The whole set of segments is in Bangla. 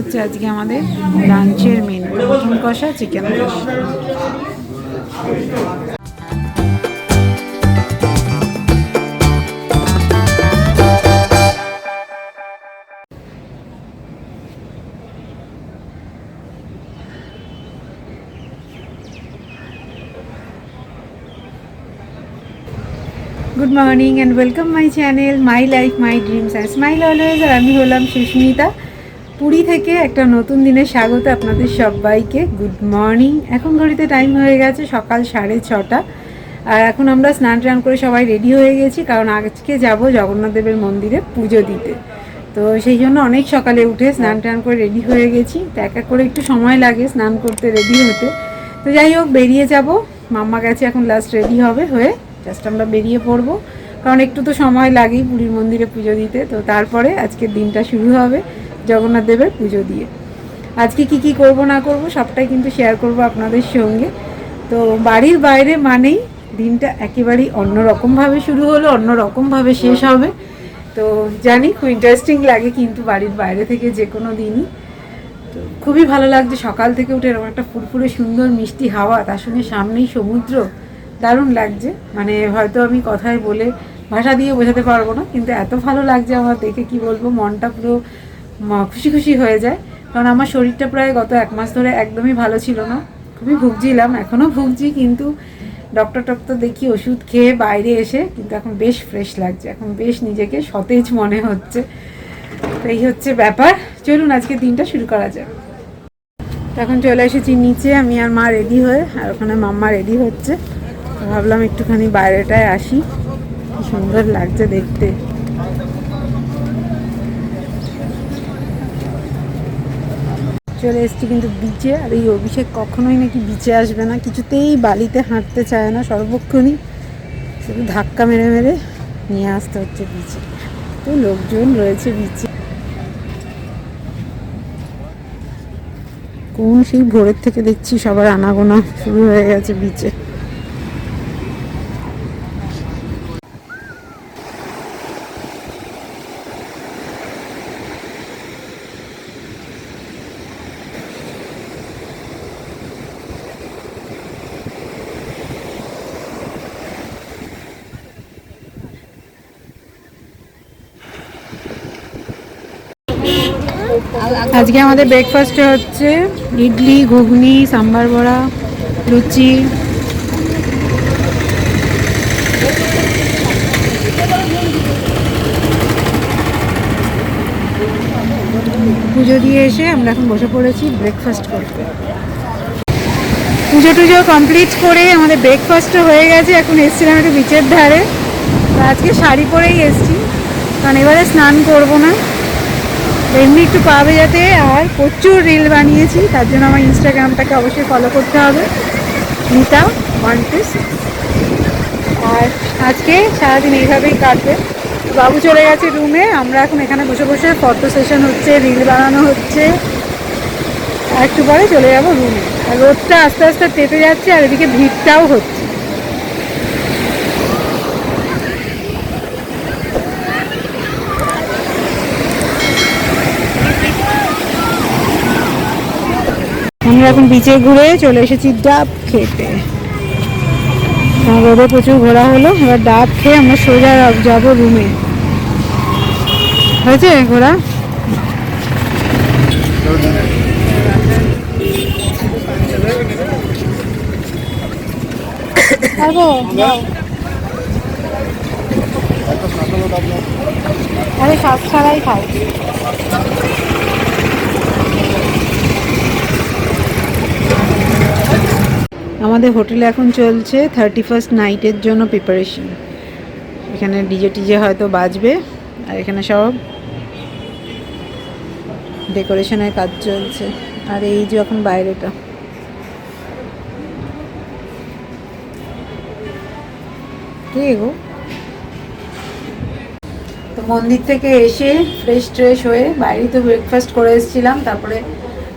হচ্ছে আজকে আমাদের লাঞ্চের মেনু মটন কষা চিকেন কষা। Good morning and welcome my channel my life my dreams and smile always আর আমি হলাম সুস্মিতা। পুরী থেকে একটা নতুন দিনের স্বাগত আপনাদের সবাইকে। গুড মর্নিং এখন ঘড়িতে টাইম হয়ে গেছে সকাল সাড়ে ছটা। আর এখন আমরা স্নান টান করে সবাই রেডি হয়ে গেছি, কারণ আজকে যাব জগন্নাথ দেবের মন্দিরে পুজো দিতে। তো সেই জন্য অনেক সকালে উঠে স্নান টান করে রেডি হয়ে গেছি। তো এক এক করে একটু সময় লাগে স্নান করতে রেডি হতে। তো যাই হোক, বেরিয়ে যাব। মাম্মা গেছে এখন লাস্ট রেডি হবে হয়ে। জাস্ট আমরা বেরিয়ে পড়ব। কারণ একটু তো সময় লাগেই পুরীর মন্দিরে পুজো দিতে। তো তারপরে আজকের দিনটা শুরু হবে। জগন্নাথ দেবের পুজো দিয়ে। আজকে কি কি করব না করব সবটাই কিন্তু শেয়ার করব আপনাদের সঙ্গে। তো বাড়ির বাইরে মানেই দিনটা একেবারেই অন্যরকমভাবে শুরু হলো, অন্যরকমভাবে শেষ হবে। তো জানি খুব ইন্টারেস্টিং লাগে কিন্তু বাড়ির বাইরে থেকে যে কোনো দিনই। তো খুবই ভালো লাগছে সকাল থেকে উঠে এরকম একটা ফুরফুরে সুন্দর মিষ্টি হাওয়া, তার সঙ্গে সামনেই সমুদ্র। দারুণ লাগছে। মানে হয়তো আমি কথায় বলে ভাষা দিয়ে বোঝাতে পারব না, কিন্তু এত ভালো লাগছে আমার দেখে, কি বলব, মনটা পুরো খুশি খুশি হয়ে যায়। কারণ আমার শরীরটা প্রায় গত এক মাস ধরে একদমই ভালো ছিল না। খুবই ভুগছিলাম এখনও ভুগছি কিন্তু ডক্টর টক্টর দেখি ওষুধ খেয়ে বাইরে এসে কিন্তু এখন বেশ ফ্রেশ লাগছে, এখন বেশ নিজেকে সতেজ মনে হচ্ছে। এই হচ্ছে ব্যাপার। চলুন আজকে দিনটা শুরু করা যাক। এখন চলে এসেছি নিচে, আমি আর মা রেডি হয়ে, আর ওখানে মাম্মা রেডি হচ্ছে। ভাবলাম একটুখানি বাইরেটায় আসি। সুন্দর লাগছে দেখতে। চলে এসেছি কিন্তু বিচে আর এই অভিষেক কখনোই নাকি বিচে আসবে না। কিছুতেই বালিতে হাঁটতে চায় না, সর্বক্ষণই শুধু ধাক্কা মেরে মেরে নিয়ে আসতে হচ্ছে বিচে তো লোকজন রয়েছে বিচে কোন সেই ভোরের থেকে দেখছি সবার আনাগোনা শুরু হয়ে গেছে বিচে আজকে আমাদের ব্রেকফাস্টে হচ্ছে ইডলি, ঘুগনি, সাম্বার বড়া, লুচি। পুজো দিয়ে এসে আমরা এখন বসে পড়েছি ব্রেকফাস্ট করতে। পুজো টুজো কমপ্লিট করে আমাদের ব্রেকফাস্টও হয়ে গেছে। এখন এসছিলাম একটু বিচের ধারে। আজকে শাড়ি পরেই এসছি। কারণ এবারে স্নান করব না। এমনি একটু পা ভেজাতে আর প্রচুর রিল বানিয়েছি, তার জন্য আমার ইনস্টাগ্রামটাকে অবশ্যই ফলো করতে হবে। নিতা ওয়ান টু আর আজকে সারাদিন এইভাবেই কাটবে। বাবু চলে গেছে রুমে আমরা এখন এখানে বসে বসে ফটো সেশন হচ্ছে রিল বানানো হচ্ছে। একটু পরে চলে যাব রুমে আর রোদটা আস্তে আস্তে তেপে যাচ্ছে, আর এদিকে ভিড়টাও হচ্ছে। আমরা এখন বিচে ঘুরে চলে এসেছি ডাব খেতে। রোদে প্রচুর ঘোরা হলো, এবার ডাব খেয়ে আমরা সোজা যাব রুমে হয়েছে ঘোরা? আরে শ্বাস ছাড়াই খাও আমাদের হোটেলে এখন চলছে থার্টি ফার্স্ট নাইটের জন্য প্রিপারেশন এখানে ডিজে টিজে হয়তো বাজবে, আর এখানে সব ডেকোরেশনের কাজ চলছে। আর এই যে এখন বাইরেটা। কে গো? তো মন্দির থেকে এসে ফ্রেশ ট্রেশ হয়ে বাইরে তো ব্রেকফাস্ট করে এসেছিলাম, তারপরে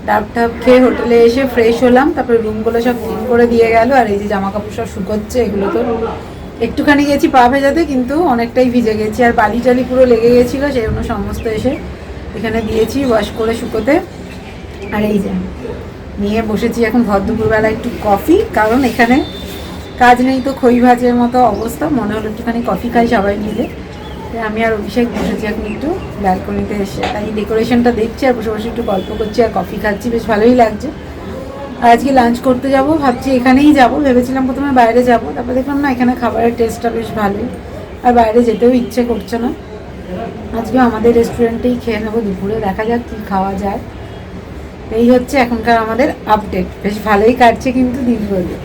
ডাব টাব খেয়ে হোটেলে এসে ফ্রেশ হলাম, তারপরে রুমগুলো সব ক্লিন করে দিয়ে গেল, আর এই যে জামা কাপড় সব শুকোচ্ছে, এগুলো তো একটুখানি গেছি পা ভেজাতে, কিন্তু অনেকটাই ভিজে গেছি, আর বালি টালি পুরো লেগে গেছিল, সেই জন্য সমস্ত এসে এখানে দিয়েছি ওয়াশ করে শুকোতে। আর এই যে, নিয়ে বসেছি এখন ভর দুপুরবেলা একটু কফি কারণ এখানে কাজ নেই তো খই ভাজের মতো অবস্থা, মনে হলো একটুখানি কফি খাই সবাই মিলে। আমি আর অভিষেক বসেছি এখন একটু ব্যালকনিতে এসে। তাই ডেকোরেশনটা দেখছি আর বসে বসে একটু গল্প করছি আর কফি খাচ্ছি, বেশ ভালোই লাগছে। আর আজকে লাঞ্চ করতে যাব, ভাবছি এখানেই যাব, ভেবেছিলাম প্রথমে বাইরে যাব, তারপর দেখলাম না, এখানে খাবারের টেস্টটা বেশ ভালোই। আর বাইরে যেতেও ইচ্ছে করছে না। আজকে আমাদের রেস্টুরেন্টেই খেয়ে নেব দুপুরে, দেখা যাক কী খাওয়া যায়। এই হচ্ছে এখনকার আমাদের আপডেট বেশ ভালোই কাটছে কিন্তু দিনগুলো।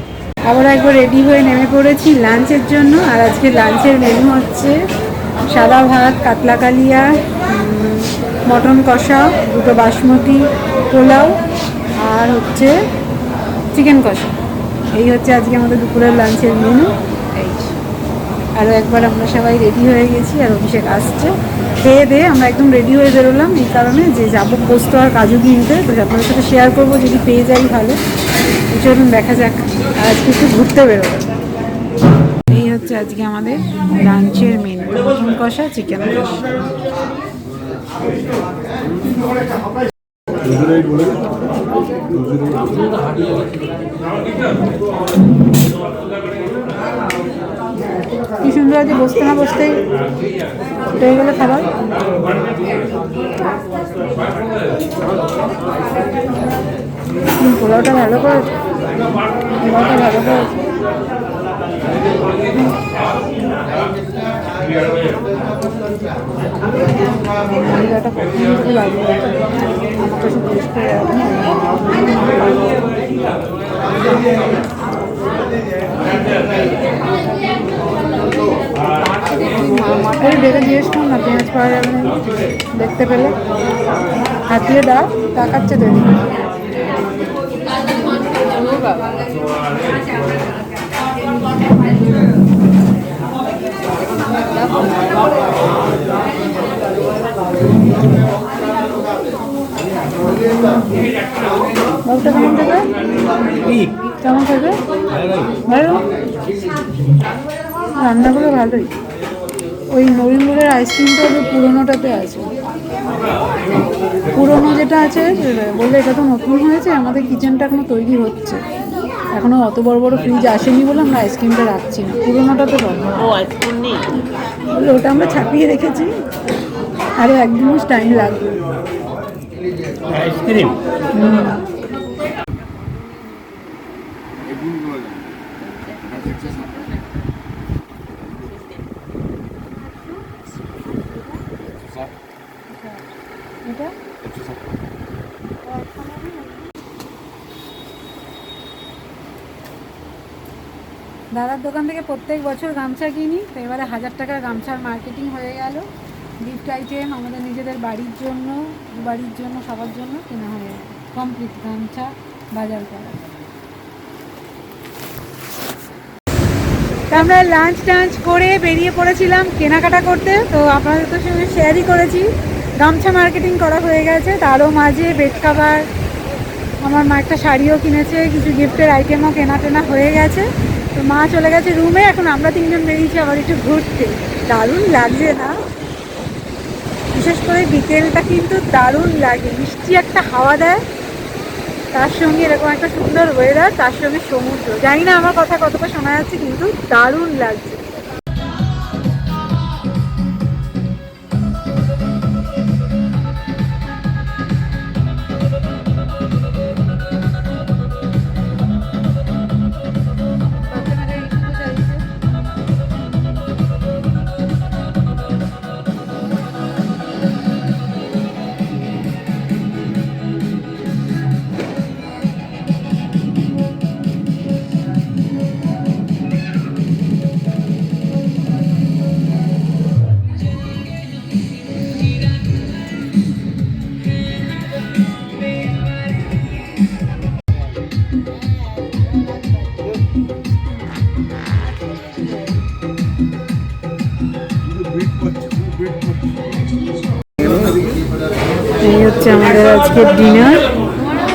আবার একবার রেডি হয়ে নেমে পড়েছি লাঞ্চের জন্য, আর আজকে লাঞ্চের মেনু হচ্ছে সাদা ভাত, কাতলা কালিয়া মটন কষা, দুটো বাসমতি, পোলাও আর হচ্ছে চিকেন কষা। এই হচ্ছে আজকে আমাদের দুপুরের লাঞ্চের মেনু এই আরও একবার আমরা সবাই রেডি হয়ে গেছি আর অভিষেক আসছে। খেয়ে দিয়ে আমরা একদম রেডি হয়ে বেরোলাম এই কারণে যে যাব পোস্ত আর কাজু কিনতে। তো আপনাদের সাথে শেয়ার করব যদি পেয়ে যাই ভালো। চলুন দেখা যাক, আজকে একটু ঘুরতে বেরোবো। হচ্ছে আজকে আমাদের লাঞ্চের মেনু। মটন কষা চিকেন কি সুন্দর আছে বসতে না বসতেই হয়ে গেলে খাবার। পোলাওটা ভালো করেছে? পোলাওটা ভালো করেছে? মহিলাটা জিজ্ঞেস ডেকে জিজ্ঞেস না পেঁয়াজ পাওয়া যাবে দেখতে পেলে। হাতিয়ে তাকাচ্ছে দেরি বাবুটা কেমন রান্নাগুলো ভালোই। ওই নরিন্দুরের আইসক্রিমটা ওই পুরোনোটাতে আছে। পুরোনো যেটা আছে, বললে এটা তো নতুন হয়েছে, আমাদের কিচেনটা এখনও তৈরি হচ্ছে। এখনও অত বড় বড় ফ্রিজ আসেনি বলে আমরা আইসক্রিমটা রাখছি না। পুরোনোটা তো ও আইসক্রিম নেই? বলে ওটা আমরা ছাপিয়ে রেখেছি। আরও এক দু মাস টাইম লাগবে আইসক্রিম এটা দাদার দোকান থেকে প্রত্যেক বছর গামছা কিনি, তো এবারে হাজার টাকার গামছার মার্কেটিং হয়ে গেল। গিফট আইটেম আমাদের নিজেদের বাড়ির জন্য বাড়ির জন্য, সবার জন্য কেনা হয়ে গেল। কমপ্লিট গামছা বাজার করা। আমরা লাঞ্চ টাঞ্চ করে বেরিয়ে পড়েছিলাম কেনাকাটা করতে, তো আপনাদের তো সঙ্গে শেয়ারই করেছি। গামছা মার্কেটিং করা হয়ে গেছে, তারও মাঝে বেড কাভার আমার মা একটা শাড়িও কিনেছে, কিছু গিফটের আইটেমও কেনা টেনা হয়ে গেছে। তো মা চলে গেছে রুমে, এখন আমরা তিনজন বেরিয়েছি আবার একটু ঘুরতে। দারুণ লাগছে না? বিশেষ করে বিকেলটা কিন্তু দারুণ লাগে। মিষ্টি একটা হাওয়া দেয়, তার সঙ্গে এরকম একটা সুন্দর ওয়েদার তার সঙ্গে সমুদ্র। জানি না আমার কথা কতটা শোনা যাচ্ছে, কিন্তু দারুণ লাগছে। আজকে ডিনার,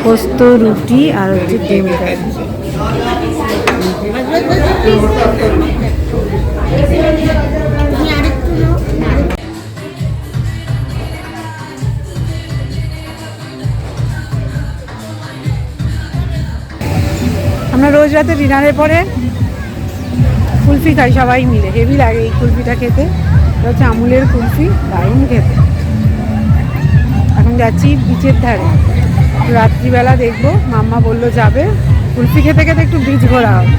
পোস্ত, রুটি আর হচ্ছে ডিম আমরা রোজ রাতে ডিনারের পরে কুলফি খাই, সবাই মিলে। হেভি লাগে এই কুলফিটা খেতে। হচ্ছে আমুলের কুলফি, দারুণ খেতে। যাচ্ছি বিচের ধারে। রাত্রিবেলা দেখব মাম্মা বলল যাবে। কুলফি খেতে খেতে একটু বীজ ঘোরা হবে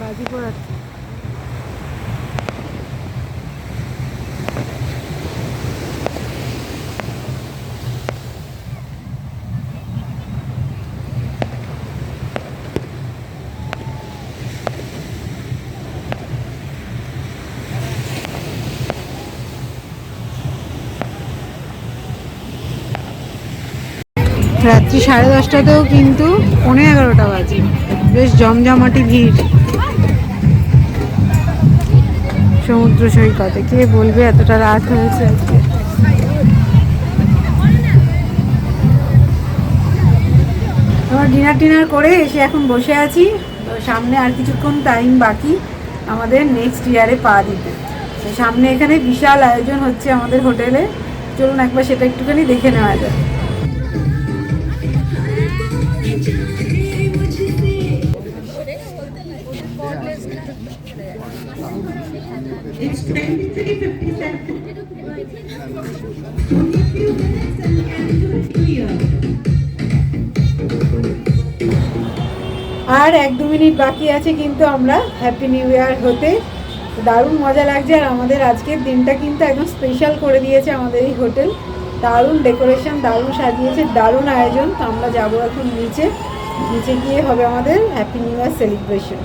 বাজি পড়াচ্ছে রাত্রি সাড়ে দশটাতেও কিন্তু পনেরো এগারোটা বাজে। বেশ জমজমাটি ভিড়। সমুদ্র সৈকতে। কে বলবে এতটা রাত হয়েছে আমার ডিনার টিনার করে এসে এখন বসে আছি। তো সামনে আর কিছুক্ষণ টাইম বাকি আমাদের নেক্সট ইয়ারে পা দিতে। তো সামনে এখানে বিশাল আয়োজন হচ্ছে আমাদের হোটেলে। চলুন একবার সেটা একটুখানি দেখে নেওয়া যায় আর এক দু মিনিট বাকি আছে কিন্তু আমরা হ্যাপি নিউ ইয়ার হতে। দারুণ মজা লাগছে আর আমাদের আজকের দিনটা কিন্তু একদম স্পেশাল করে দিয়েছে আমাদের এই হোটেল। দারুণ ডেকোরেশন দারুণ সাজিয়েছে, দারুণ আয়োজন। তো আমরা যাব এখন নিচে। নিচে গিয়ে হবে আমাদের হ্যাপি নিউ ইয়ার সেলিব্রেশন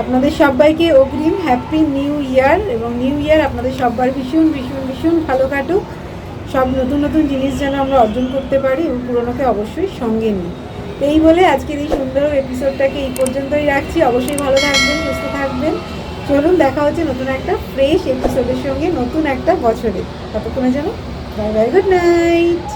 আপনাদের সবাইকে অগ্রিম হ্যাপি নিউ ইয়ার এবং নিউ ইয়ার আপনাদের সবার ভীষণ ভীষণ ভীষণ ভালো কাটুক। সব নতুন নতুন জিনিস যেন আমরা অর্জন করতে পারি এবং পুরোনোকে অবশ্যই সঙ্গে নিই। এই বলে আজকের এই সুন্দর এপিসোডটাকে এই পর্যন্তই রাখছি। অবশ্যই ভালো থাকবেন, সুস্থ থাকবেন। চলুন, দেখা হচ্ছে নতুন একটা ফ্রেশ এপিসোডের সঙ্গে নতুন একটা বছরে। ততক্ষণে যেন বাই বাই, গুড নাইট।